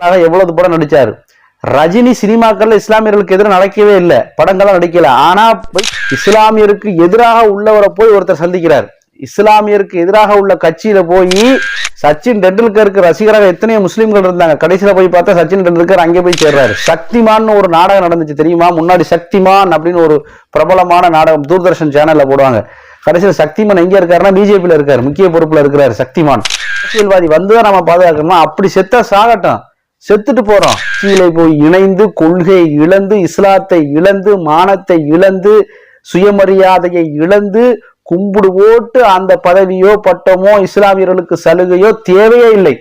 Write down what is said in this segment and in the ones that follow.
எவ்வளவு படம் நடிச்சாரு? ரஜினி சினிமாக்கள்ல இஸ்லாமியர்களுக்கு எதிராக நடக்கவே இல்லை. படங்கள்லாம் நடிக்கல. ஆனா இஸ்லாமியருக்கு எதிராக உள்ளவரை போய் ஒருத்தர் சந்திக்கிறார். இஸ்லாமியருக்கு எதிராக உள்ள கட்சியில போய் சச்சின் டெண்டுல்கருக்கு ரசிகராக எத்தனையோ முஸ்லீம்கள் இருந்தாங்க. கடைசியில போய் பார்த்தா சச்சின் டெண்டுல்கர் அங்கே போய் சேர்றாரு. சக்திமான் ஒரு நாடகம் நடந்துச்சு தெரியுமா? முன்னாடி சக்திமான் அப்படின்னு ஒரு பிரபலமான நாடகம் தூர்தர்ஷன் சேனல்ல போடுவாங்க. கடைசியில் சக்திமான் எங்க இருக்காருன்னா பிஜேபியில இருக்காரு. முக்கிய பொறுப்புல இருக்கிறாரு சக்திமான். அரசியல்வாதி வந்துதான் நம்ம பாதுகாக்கணுமா? அப்படி செத்த சாகட்டும். செத்துட்டு போறோம். கீழே போய் இணைந்து கொள்கையை இழந்து இஸ்லாத்தை இழந்து மானத்தை இழந்து சுயமரியாதையை இழந்து கும்பிடு ஓட்டு அந்த பதவியோ பட்டமோ இஸ்லாமியர்களுக்கு சலுகையோ தேவையே இல்லை.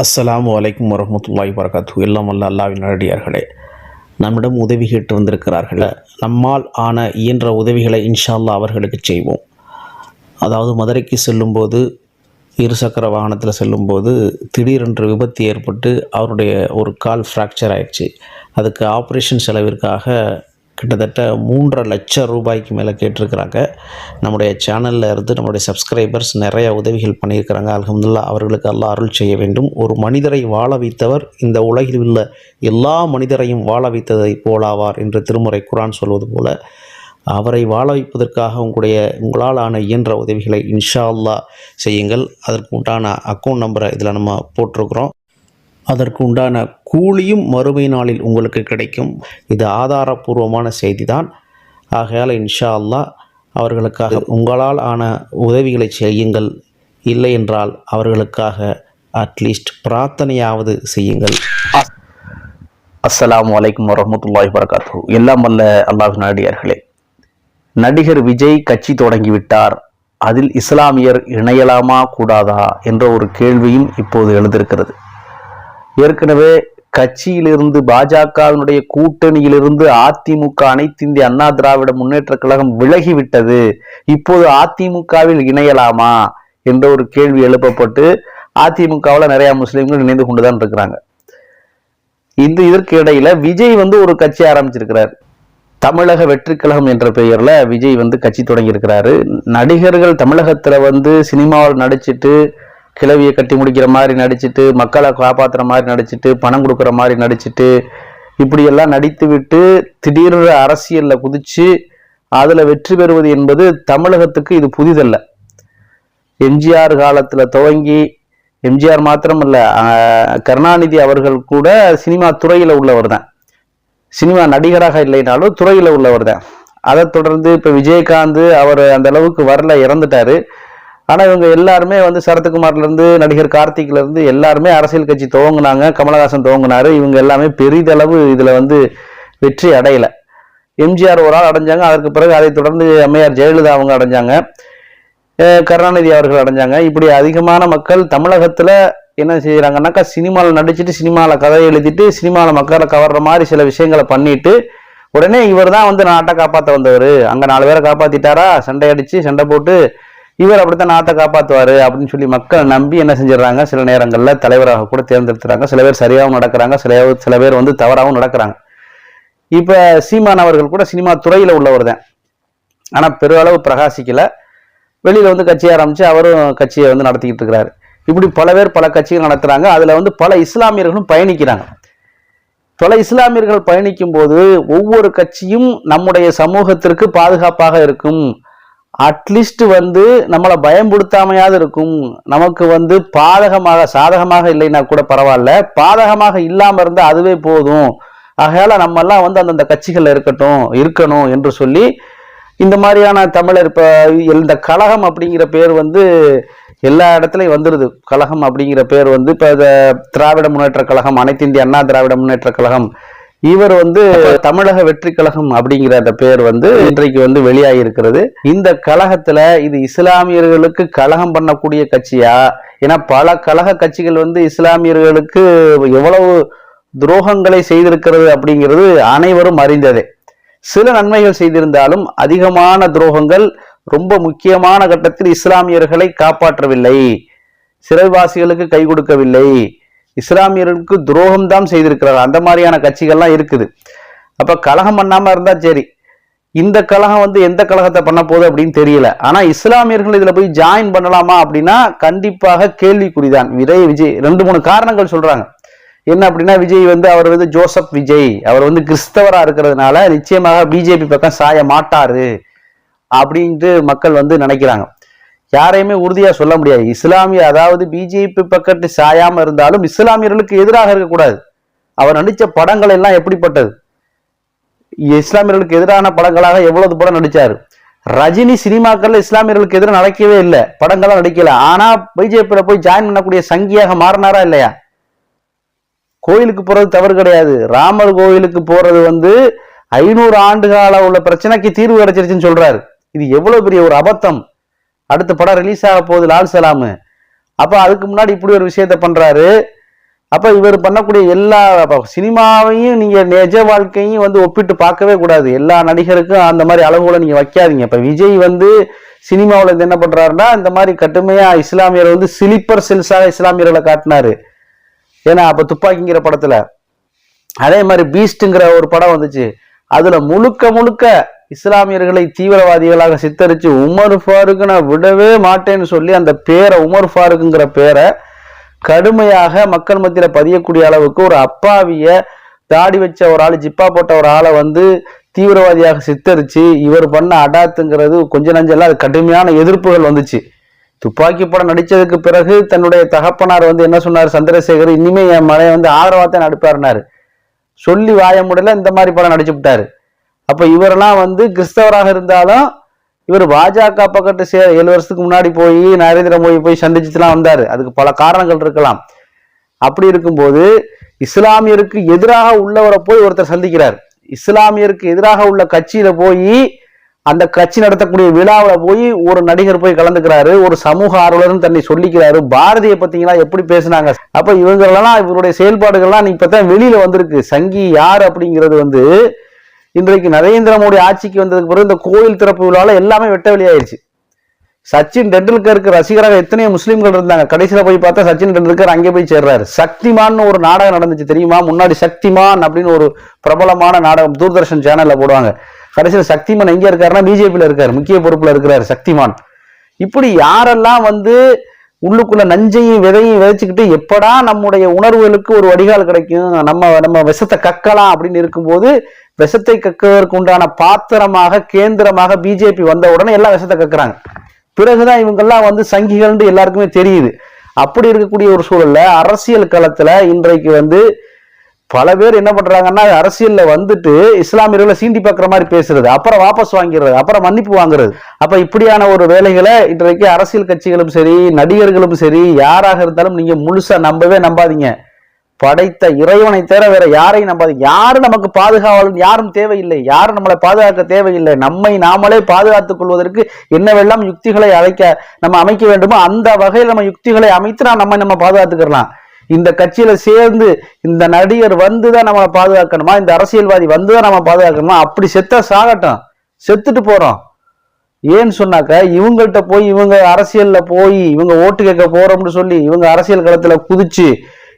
அஸ்லாம் வலைக்கம் வரமத்துல்லாய் வரகாத்து எல்லாம் வல்ல அல்லாவின் நடிகார்களே நம்மிடம் உதவி கேட்டு வந்திருக்கிறார்கள் நம்மால் ஆன இயன்ற உதவிகளை இன்ஷா அல்லாஹ் அவர்களுக்கு செய்வோம். அதாவது மதுரைக்கு செல்லும்போது இருசக்கர வாகனத்தில் செல்லும்போது திடீரென்று விபத்து ஏற்பட்டு அவருடைய ஒரு கால் ஃப்ராக்சர் ஆயிடுச்சு. அதுக்கு ஆப்ரேஷன் செலவிற்காக கிட்டத்தட்ட மூன்றரை லட்சம் ரூபாய்க்கு மேலே கேட்டிருக்கிறாங்க. நம்முடைய சேனலில் இருந்து நம்முடைய சப்ஸ்கிரைபர்ஸ் நிறைய உதவிகள் பண்ணியிருக்கிறாங்க. அலமதுல்லா அவர்களுக்கு எல்லாம் அருள் செய்ய வேண்டும். ஒரு மனிதரை வாழ வைத்தவர் இந்த உலகில் உள்ள எல்லா மனிதரையும் வாழ வைத்ததை போலாவார் என்று திருமுறை குரான் சொல்வது போல அவரை வாழ வைப்பதற்காக உங்களுடைய உங்களால் ஆன இயன்ற உதவிகளை இன்ஷா அல்லா செய்யுங்கள். அதற்கு உண்டான அக்கௌண்ட் நம்பரை இதில் நம்ம போட்டிருக்கிறோம். அதற்கு உண்டான கூலியும் மறுமை நாளில் உங்களுக்கு கிடைக்கும். இது ஆதாரபூர்வமான செய்தி தான் ஆகையால் இன்ஷா அல்லாஹ் அவர்களுக்காக உங்களால் ஆன உதவிகளை செய்யுங்கள். இல்லை என்றால் அவர்களுக்காக அட்லீஸ்ட் பிரார்த்தனையாவது செய்யுங்கள். அஸ்லாம் வலைக்கம் வரஹ்மத்துல்லாஹி வரகாத்து எல்லாம் வல்ல அல்லாஹ் நாடியார்களே நடிகர் விஜய் கட்சி தொடங்கிவிட்டார். அதில் இஸ்லாமியர் இணையலாமா கூடாதா என்ற ஒரு கேள்வியும் இப்போது எழுந்திருக்கிறது. ஏற்கனவே கட்சியிலிருந்து பாஜகவினுடைய கூட்டணியிலிருந்து அதிமுக அனைத்து இந்திய அண்ணா திராவிட முன்னேற்ற கழகம் விலகிவிட்டது. இப்போது அதிமுகவில் இணையலாமா என்ற ஒரு கேள்வி எழுப்பப்பட்டு அதிமுகவில் நிறைய முஸ்லீம்கள் இணைந்து கொண்டுதான் இருக்கிறாங்க. இந்த இதற்கு இடையில விஜய் வந்து ஒரு கட்சி ஆரம்பிச்சிருக்கிறார். தமிழக வெற்றிக்கழகம் என்ற பெயரில் விஜய் வந்து கட்சி தொடங்கியிருக்கிறாரு. நடிகர்கள் தமிழகத்தில் வந்து சினிமாவில் நடிச்சிட்டு கிளவியை கட்டி முடிக்கிற மாதிரி நடிச்சிட்டு மக்களை காப்பாற்றுற மாதிரி நடிச்சிட்டு பணம் கொடுக்குற மாதிரி நடிச்சிட்டு இப்படியெல்லாம் நடித்து விட்டு திடீர்னு அரசியலில் குதித்து அதில் வெற்றி பெறுவது என்பது தமிழகத்துக்கு இது புதிதல்ல. எம்ஜிஆர் காலத்தில் துவங்கி எம்ஜிஆர் மாத்திரமல்ல இல்லை கருணாநிதி அவர்கள் கூட சினிமா துறையில் உள்ளவர் தான். சினிமா நடிகராக இல்லைனாலும் துறையில் உள்ளவர் தான். அதை தொடர்ந்து இப்போ விஜயகாந்த் அவர் அந்த அளவுக்கு வரல இறந்துட்டாரு. ஆனால் இவங்க எல்லாருமே வந்து சரத்குமார்லேருந்து நடிகர் கார்த்திக்லேருந்து எல்லாருமே அரசியல் கட்சி துவங்கினாங்க கமலஹாசன் துவங்கினார். இவங்க எல்லாமே பெரிதளவு இதில் வந்து வெற்றி அடையலை. எம்ஜிஆர் ஒரு ஆள் அடைஞ்சாங்க அதற்கு பிறகு அதை தொடர்ந்து அம்மையார் ஜெயலலிதா அவங்க அடைஞ்சாங்க. கருணாநிதி அவர்கள் அடைஞ்சாங்க. இப்படி அதிகமான மக்கள் தமிழகத்தில் என்ன செய்கிறாங்கன்னாக்கா சினிமாவில் நடிச்சுட்டு சினிமாவில் கதை எழுதிட்டு சினிமாவில் மக்களை கவர்ற மாதிரி சில விஷயங்களை பண்ணிட்டு உடனே இவர் தான் வந்து நாட்டை காப்பாற்ற வந்தவர். அங்கே நாலு பேரை காப்பாற்றிட்டாரா சண்டை அடித்து சண்டை போட்டு இவர் அப்படித்தான் நாட்டை காப்பாற்றுவார் அப்படின்னு சொல்லி மக்கள் நம்பி என்ன செஞ்சிடறாங்க? சில நேரங்களில் தலைவராக கூட தேர்ந்தெடுத்துறாங்க. சில பேர் சரியாகவும் நடக்கிறாங்க. சில சில பேர் வந்து தவறாகவும் நடக்கிறாங்க. இப்போ சீமான் அவர்கள் கூட சினிமா துறையில் உள்ளவர் தான். ஆனால் பெருளவு பிரகாசிக்கலை. வெளியில் வந்து கட்சி ஆரம்பித்து அவரும் கட்சியை வந்து நடத்திக்கிட்டு இருக்கிறாரு. இப்படி பல பேர் பல கட்சிகள் நடத்துகிறாங்க அதில் வந்து பல இஸ்லாமியர்களும் பயணிக்கிறாங்க. பல இஸ்லாமியர்கள் பயணிக்கும் போது ஒவ்வொரு கட்சியும் நம்முடைய சமூகத்திற்கு பாதுகாப்பாக இருக்கும். அட்லீஸ்ட் வந்து நம்மளை பயம்படுத்தாமையாவது இருக்கும். நமக்கு வந்து பாதகமாக சாதகமாக இல்லைன்னா கூட பரவாயில்ல. பாதகமாக இல்லாமல் இருந்தால் அதுவே போதும். ஆகையால் நம்மெல்லாம் வந்து அந்தந்த கட்சிகளில் இருக்கட்டும் இருக்கணும் என்று சொல்லி இந்த மாதிரியான தமிழர் இப்போ இந்த கழகம் அப்படிங்கிற பேர் வந்து எல்லா இடத்துலையும் வந்துடுது கழகம் அப்படிங்கிற பேர் வந்து இப்போ திராவிட முன்னேற்ற கழகம் அனைத்து இந்திய அண்ணா திராவிட முன்னேற்ற கழகம் இவர் வந்து தமிழக வெற்றி கழகம் அப்படிங்கிற அந்த பேர் வந்து இன்றைக்கு வந்து வெளியாகி இருக்கிறது. இந்த கழகத்துல இது இஸ்லாமியர்களுக்கு கழகம் பண்ணக்கூடிய கட்சியா? ஏன்னா பல கழக கட்சிகள் வந்து இஸ்லாமியர்களுக்கு எவ்வளவு துரோகங்களை செய்திருக்கிறது அப்படிங்கிறது அனைவரும் அறிந்ததே. சில நன்மைகள் செய்திருந்தாலும் அதிகமான துரோகங்கள் ரொம்ப முக்கியமான கட்டத்தில் இஸ்லாமியர்களை காப்பாற்றவில்லை. சிறைவாசிகளுக்கு கை கொடுக்கவில்லை. இஸ்லாமியர்களுக்கு துரோகம் தான் செய்திருக்கிறார் அந்த மாதிரியான கட்சிகள்லாம் இருக்குது. அப்ப கலகம் பண்ணாம இருந்தா சரி. இந்த கழகம் வந்து எந்த கழகத்தை பண்ண போகுது அப்படின்னு தெரியல. ஆனா இஸ்லாமியர்கள் இதுல போய் ஜாயின் பண்ணலாமா அப்படின்னா கண்டிப்பாக கேள்விக்குறிதான். விஜய் விஜய் ரெண்டு மூணு காரணங்கள் சொல்றாங்க. என்ன அப்படின்னா விஜய் வந்து அவர் வந்து ஜோசப் விஜய். அவர் வந்து கிறிஸ்தவராக இருக்கிறதுனால நிச்சயமாக பிஜேபி பக்கம் சாய மாட்டாரு அப்படின்ட்டு மக்கள் வந்து நினைக்கிறாங்க. யாரையுமே உறுதியாக சொல்ல முடியாது. இஸ்லாமிய அதாவது பிஜேபி பக்கத்து சாயாமல் இருந்தாலும் இஸ்லாமியர்களுக்கு எதிராக இருக்கக்கூடாது. அவர் நடித்த படங்கள் எல்லாம் எப்படிப்பட்டது? இஸ்லாமியர்களுக்கு எதிரான படங்களாக எவ்வளவு படம் நடித்தார் ரஜினி சினிமாக்கள்ல இஸ்லாமியர்களுக்கு எதிராக நடக்கவே இல்லை. படங்கள்லாம் நடிக்கல. ஆனால் பிஜேபியில் போய் ஜாயின் பண்ணக்கூடிய சங்கியாக மாறினாரா இல்லையா? கோயிலுக்கு போகிறது தவறு கிடையாது. ராமர் கோயிலுக்கு போகிறது வந்து ஐநூறு ஆண்டு கால உள்ள பிரச்சனைக்கு தீர்வு கிடைச்சிருச்சுன்னு சொல்கிறார் இது எவ்வளோ பெரிய ஒரு அபத்தம். அடுத்த படம் ரிலீஸ் ஆக போகுது லால் சலாமு. அப்போ அதுக்கு முன்னாடி இப்படி ஒரு விஷயத்த பண்ணுறாரு அப்போ இவர் பண்ணக்கூடிய எல்லா சினிமாவையும் நீங்கள் நிஜ வாழ்க்கையும் வந்து ஒப்பிட்டு பார்க்கவே கூடாது. எல்லா நடிகருக்கும் அந்த மாதிரி அளவுகளை நீங்கள் வைக்காதீங்க. இப்போ விஜய் வந்து சினிமாவில் இருந்து என்ன பண்ணுறாருன்னா இந்த மாதிரி கட்டுமையாக இஸ்லாமியரை வந்து சிலிப்பர் செல்ஸாக இஸ்லாமியர்களை காட்டினாரு. ஏன்னா அப்ப துப்பாக்கிங்கிற படத்துல அதே மாதிரி பீஸ்ட்ங்கிற ஒரு படம் வந்துச்சு. அதுல முழுக்க முழுக்க இஸ்லாமியர்களை தீவிரவாதிகளாக சித்தரிச்சு உமர் ஃபாருக்கு நான் விடவே மாட்டேன்னு சொல்லி அந்த பேரை உமர் ஃபாருக்குங்கிற பேரை கடுமையாக மக்கள் மத்தியில பதியக்கூடிய அளவுக்கு ஒரு அப்பாவிய தாடி வச்ச ஒரு ஆள் ஜிப்பா போட்ட ஒரு ஆளை வந்து தீவிரவாதியாக சித்தரிச்சு இவர் பண்ண அடாத்துங்கிறது கொஞ்ச நஞ்செல்லாம் அது கடுமையான எதிர்ப்புகள் வந்துச்சு. துப்பாக்கி படம் நடித்ததுக்கு பிறகு தன்னுடைய தகப்பனார் வந்து என்ன சொன்னார்? சந்திரசேகர் இனிமே என் மனையை வந்து ஆதரவாத்தான் நடிப்பாருனாரு. சொல்லி வாய முடியல இந்த மாதிரி படம் நடிச்சு விட்டாரு. அப்போ இவரெல்லாம் வந்து கிறிஸ்தவராக இருந்தாலும் இவர் பாஜக பக்கத்து சே ஏழு வருஷத்துக்கு முன்னாடி போய் நரேந்திர மோடி போய் சந்திச்சுலாம் வந்தார். அதுக்கு பல காரணங்கள் இருக்கலாம். அப்படி இருக்கும்போது இஸ்லாமியருக்கு எதிராக உள்ளவரை போய் ஒருத்தர் சந்திக்கிறார். இஸ்லாமியருக்கு எதிராக உள்ள கட்சியில போய் அந்த கட்சி நடத்தக்கூடிய விழாவில் போய் ஒரு நடிகர் போய் கலந்துக்கிறாரு ஒரு சமூக ஆர்வலர்னு தன்னை சொல்லிக்கிறாரு. பாரதியை பத்தீங்களா எப்படி பேசுனாங்க? அப்ப இவங்களெல்லாம் இவருடைய செயல்பாடுகள்லாம் இப்போ தான் வெளியில வந்திருக்கு. சங்கி யார் அப்படிங்கிறது வந்து இன்றைக்கு நரேந்திர மோடி ஆட்சிக்கு வந்ததுக்கு பிறகு இந்த கோயில் திறப்பு விழாவில் எல்லாமே வெட்ட வெளியாயிருச்சு. சச்சின் டெண்டுல்கருக்கு ரசிகராக எத்தனையோ முஸ்லீம்கள் இருந்தாங்க. கடைசியில் போய் பார்த்தா சச்சின் டெண்டுல்கர் அங்கே போய் சேர்றாரு. சக்திமான் ஒரு நாடகம் நடந்துச்சு தெரியுமா? முன்னாடி சக்திமான் அப்படின்னு ஒரு பிரபலமான நாடகம் தூர்தர்ஷன் சேனலில் போடுவாங்க. கடைசியில் சக்திமான் எங்கே இருக்காருன்னா பிஜேபியில் இருக்கார். முக்கிய பொறுப்பில் இருக்கிறார் சக்திமான். இப்படி யாரெல்லாம் வந்து உள்ளுக்குள்ள நஞ்சையும் விதையும் விதைச்சுக்கிட்டு எப்படா நம்முடைய உணர்வுகளுக்கு ஒரு வடிகால் கிடைக்கும்? நம்ம நம்ம விஷத்தை கக்கலாம் அப்படின்னு இருக்கும்போது விஷத்தை கக்குவதற்கு உண்டான பாத்திரமாக கேந்திரமாக பிஜேபி வந்த உடனே எல்லாம் விஷத்தை கக்குறாங்க. பிறகுதான் இவங்கெல்லாம் வந்து சங்கிகள்னு எல்லாருக்குமே தெரியுது. அப்படி இருக்கக்கூடிய ஒரு சூழல்ல அரசியல் களத்துல இன்றைக்கு வந்து பல பேர் என்ன பண்றாங்கன்னா அரசியல்ல வந்துட்டு இஸ்லாமியர்களை சீண்டி பார்க்குற மாதிரி பேசுறது அப்புறம் வாபஸ் வாங்கிறது அப்புறம் மன்னிப்பு வாங்குறது. அப்ப இப்படியான ஒரு வேலைகளை இன்றைக்கு அரசியல் கட்சிகளும் சரி நடிகர்களும் சரி யாராக இருந்தாலும் நீங்க முழுசா நம்பவே நம்பாதீங்க. படைத்த இறைவனை தவிர வேற யாரையும் நம்பாதீங்க. யாரும் நமக்கு பாதுகாவலன் யாரும் தேவையில்லை. யாரும் நம்மளை பாதுகாக்க தேவையில்லை. நம்மை நாமளே பாதுகாத்துக் கொள்வதற்கு என்னவெல்லாம் யுக்திகளை அழைக்க நம்ம அமைக்க வேண்டுமோ அந்த வகையில் நம்ம யுக்திகளை அமைத்து நாம் நம்ம நம்ம பாதுகாத்துக்கலாம் இந்த கட்சியில சேர்ந்து இந்த நடிகர் வந்துதான் நம்மளை பாதுகாக்கணுமா? இந்த அரசியல்வாதி வந்துதான் நம்ம பாதுகாக்கணுமா? அப்படி செத்தா சாகட்டும். செத்துட்டு போறோம். ஏன்னு சொன்னாக்க இவங்கள்ட்ட போய் இவங்க அரசியல்ல போய் இவங்க ஓட்டு கேட்க போறோம்னு சொல்லி இவங்க அரசியல் களத்துல குதிச்சு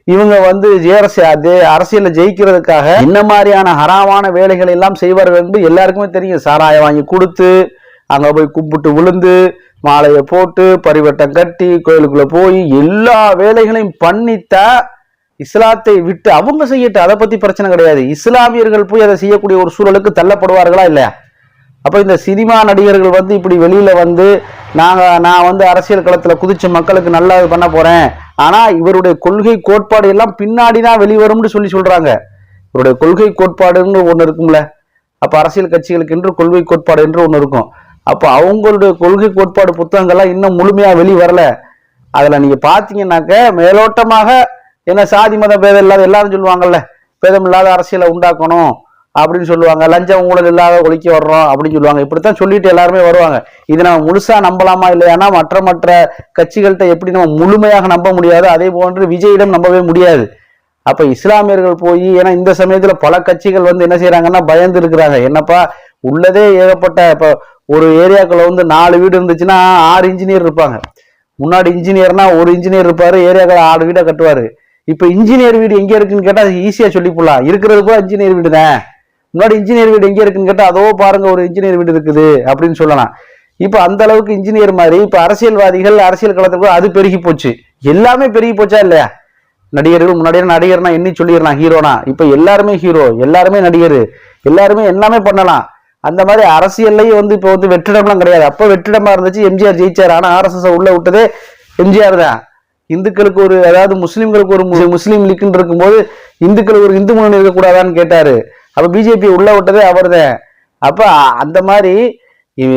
இவங்க வந்து ஜேரசி அதே அரசியல்ல ஜெயிக்கிறதுக்காக என்ன மாதிரியான ஹராமான வேலைகளை எல்லாம் செய்வார்கள் என்று எல்லாருக்குமே தெரியும். சாராயம் வாங்கி கொடுத்து அங்க போய் கும்பிட்டு விழுந்து மாலையை போட்டு பரிவட்டம் கட்டி கோயிலுக்குள்ள போய் எல்லா வேலைகளையும் பண்ணித்தா இஸ்லாத்தை விட்டு அவங்க செய்யட்டு அதை பத்தி பிரச்சனை கிடையாது. இஸ்லாமியர்கள் போய் அதை செய்யக்கூடிய ஒரு சூழலுக்கு தள்ளப்படுவார்களா இல்லையா? அப்போ இந்த சினிமா நடிகர்கள் வந்து இப்படி வெளியில வந்து நாங்கள் நான் வந்து அரசியல் களத்தில் குதிச்சு மக்களுக்கு நல்லா இது பண்ண போறேன். ஆனா இவருடைய கொள்கை கோட்பாடு எல்லாம் பின்னாடி தான் வெளிவரும்னு சொல்லி சொல்றாங்க. இவருடைய கொள்கை கோட்பாடுன்னு ஒன்று இருக்கும்ல. அப்போ அரசியல் கட்சிகளுக்கு என்று கொள்கை கோட்பாடு என்று ஒன்று இருக்கும். அப்போ அவங்களுடைய கொள்கை கோட்பாடு புத்தகங்கள்லாம் இன்னும் முழுமையாக வெளி வரல. அதில் நீங்கள் பாத்தீங்கன்னாக்க மேலோட்டமாக என்ன சாதி மத பேதம் இல்லாத எல்லாரும் சொல்லுவாங்கல்ல பேதம் இல்லாத அரசியலை உண்டாக்கணும் அப்படின்னு சொல்லுவாங்க. லஞ்சம் ஊழல் இல்லாத ஒழிக்க வர்றோம் அப்படின்னு சொல்லுவாங்க. இப்படித்தான் சொல்லிட்டு எல்லாருமே வருவாங்க. இது நம்ம முழுசா நம்பலாமா இல்லையானா மற்ற மற்ற கட்சிகள்கிட்ட எப்படி நம்ம முழுமையாக நம்ப முடியாது அதே போன்று விஜயிடம் நம்பவே முடியாது. அப்ப இஸ்லாமியர்கள் போய் ஏன்னா இந்த சமயத்துல பல கட்சிகள் வந்து என்ன செய்யறாங்கன்னா பயந்து இருக்கிறாங்க. என்னப்பா உள்ளதே ஏகப்பட்ட இப்போ ஒரு ஏரியாக்குள்ள வந்து நாலு வீடு இருந்துச்சுன்னா ஆறு இன்ஜினியர் இருப்பாங்க. முன்னாடி இன்ஜினியர்னா ஒரு இன்ஜினியர் இருப்பாரு ஏரியாக்கள் ஆறு வீடை கட்டுவாரு. இப்போ இன்ஜினியர் வீடு எங்கே இருக்குன்னு கேட்டால் ஈஸியாக சொல்லி போடலாம் இருக்கிறது கூட இன்ஜினியர் வீடு தான். முன்னாடி இன்ஜினியர் வீடு எங்கே இருக்குன்னு கேட்டால் அதோ பாருங்க ஒரு இன்ஜினியர் வீடு இருக்குது அப்படின்னு சொல்லலாம். இப்போ அந்த அளவுக்கு இன்ஜினியர் மாதிரி இப்போ அரசியல்வாதிகள் அரசியல் களத்துக்கு அது பெருகி போச்சு. எல்லாமே பெருகி போச்சா இல்லையா? நடிகர்கள் முன்னாடியே நடிகர்னா எண்ணி சொல்லிடலாம் ஹீரோனா இப்போ எல்லாருமே ஹீரோ எல்லாருமே நடிகர். எல்லாருமே எல்லாமே பண்ணலாம். அந்த மாதிரி அரசியல்லையும் வந்து இப்போ வந்து வெற்றிடம்லாம் கிடையாது. அப்போ வெற்றிடமா இருந்துச்சு எம்ஜிஆர் ஜெயிச்சார். ஆனால் ஆர்எஸ்எஸ் உள்ள விட்டதே எம்ஜிஆர் தான். இந்துக்களுக்கு ஒரு அதாவது முஸ்லீம்களுக்கு ஒரு முஸ்லீம் லீக்குன்னு இருக்கும்போது இந்துக்களுக்கு ஒரு இந்து முன்னணி இருக்கக்கூடாதான்னு கேட்டாரு. அப்போ பிஜேபி உள்ள விட்டதே அவர் தான். அப்போ அந்த மாதிரி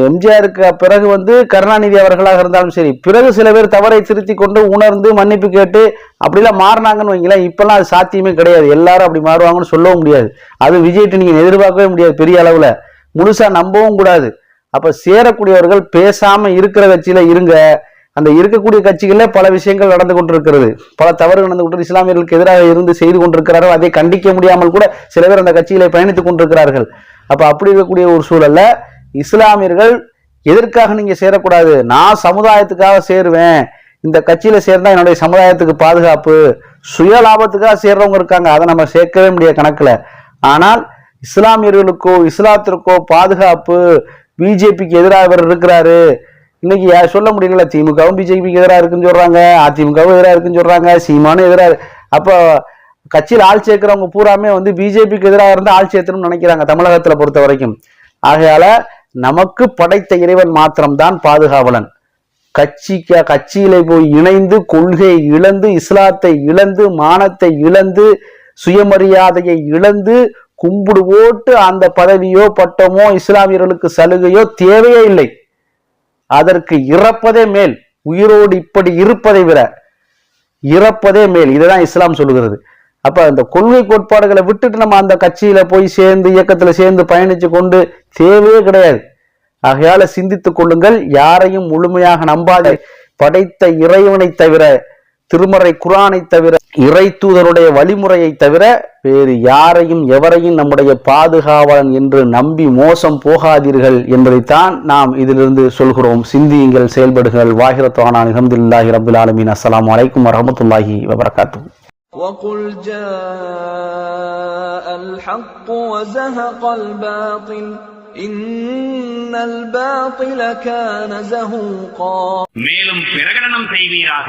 எம்ஜிஆருக்கு பிறகு வந்து கருணாநிதி அவர்களாக இருந்தாலும் சரி பிறகு சில பேர் தவறை திருத்தி கொண்டு உணர்ந்து மன்னிப்பு கேட்டு அப்படிலாம் மாறினாங்கன்னு வைங்களேன் இப்பெல்லாம் அது சாத்தியமே கிடையாது. எல்லாரும் அப்படி மாறுவாங்கன்னு சொல்லவும் முடியாது. அது விஜய்ட்டு நீங்கள் எதிர்பார்க்கவே முடியாது பெரிய அளவில். முழுசா நம்பவும் கூடாது. அப்ப சேரக்கூடியவர்கள் பேசாம இருக்கிற கட்சியில இருங்க. அந்த இருக்கக்கூடிய கட்சிகளில் பல விஷயங்கள் நடந்து கொண்டிருக்கிறது. பல தவறு நடந்து கொண்டு இஸ்லாமியர்களுக்கு எதிராக இருந்து செய்து கொண்டிருக்கிறார்கள். அதை கண்டிக்க முடியாமல் கூட சில பேர் அந்த கட்சிகளை பயணித்துக் கொண்டிருக்கிறார்கள். அப்ப அப்படி இருக்கக்கூடிய ஒரு சூழல்ல இஸ்லாமியர்கள் எதற்காக நீங்க சேரக்கூடாது? நான் சமுதாயத்துக்காக சேருவேன். இந்த கட்சியில சேர்ந்தா என்னுடைய சமுதாயத்துக்கு பாதுகாப்பு. சுய லாபத்துக்காக சேர்றவங்க இருக்காங்க. அதை நம்ம சேர்க்கவே முடியாது கணக்குல. ஆனால் இஸ்லாமியர்களுக்கோ இஸ்லாத்திற்கோ பாதுகாப்பு பிஜேபிக்கு எதிராக இவர் இருக்கிறாரு. இன்னைக்கு யார் சொல்ல முடியல திமுகவும் பிஜேபிக்கு எதிராக இருக்குன்னு சொல்றாங்க. அதிமுகவும் எதிராக இருக்குன்னு சொல்றாங்க. சீமானும் எதிராக அப்போ கட்சியில் ஆள் சேர்க்கிறவங்க பூராமே வந்து பிஜேபிக்கு எதிராக இருந்து ஆள் சேர்த்தணும்னு நினைக்கிறாங்க தமிழகத்தில் பொறுத்த வரைக்கும். ஆகையால நமக்கு படைத்த இறைவன் மாத்திரம்தான் பாதுகாவலன். கட்சிக்க கட்சியில போய் இணைந்து கொள்கையை இழந்து இஸ்லாத்தை இழந்து மானத்தை இழந்து சுயமரியாதையை இழந்து கும்பிடு போட்டு அந்த பதவியோ பட்டமோ இஸ்லாமியர்களுக்கு சலுகையோ தேவையே இல்லை. அதற்கு இறப்பதே மேல். உயிரோடு இப்படி இருப்பதை விட இறப்பதே மேல். இதுதான் இஸ்லாம் சொல்லுகிறது. அப்ப அந்த கொள்கை கோட்பாடுகளை விட்டுட்டு நம்ம அந்த கட்சியில போய் சேர்ந்து இயக்கத்துல சேர்ந்து பயணிச்சு கொண்டு தேவையே கிடையாது. ஆகையால சிந்தித்துக் கொள்ளுங்கள். யாரையும் முழுமையாக நம்பாது. படைத்த இறைவனை தவிர திருமறை குரானை தவிர இறை தூதருடைய வழிமுறையை தவிர வேறு யாரையும் எவரையும் நம்முடைய பாதுகாவலன் என்று நம்பி மோசம் போகாதீர்கள் என்பதைத்தான் நாம் இதிலிருந்து சொல்கிறோம் சிந்தியுங்கள் செயல்படுங்கள் வாஹிரத்தான அலமதுல்லாஹி ரபுல் ஆலமீன் அஸ்ஸலாமு அலைக்கும் வரஹமத்துல்லாஹி வபரகாத்துஹு وقل جاء الحق وزهق الباطل إن الباطل كان زهوقا மேலும் பிரகடனம் செய்வீராக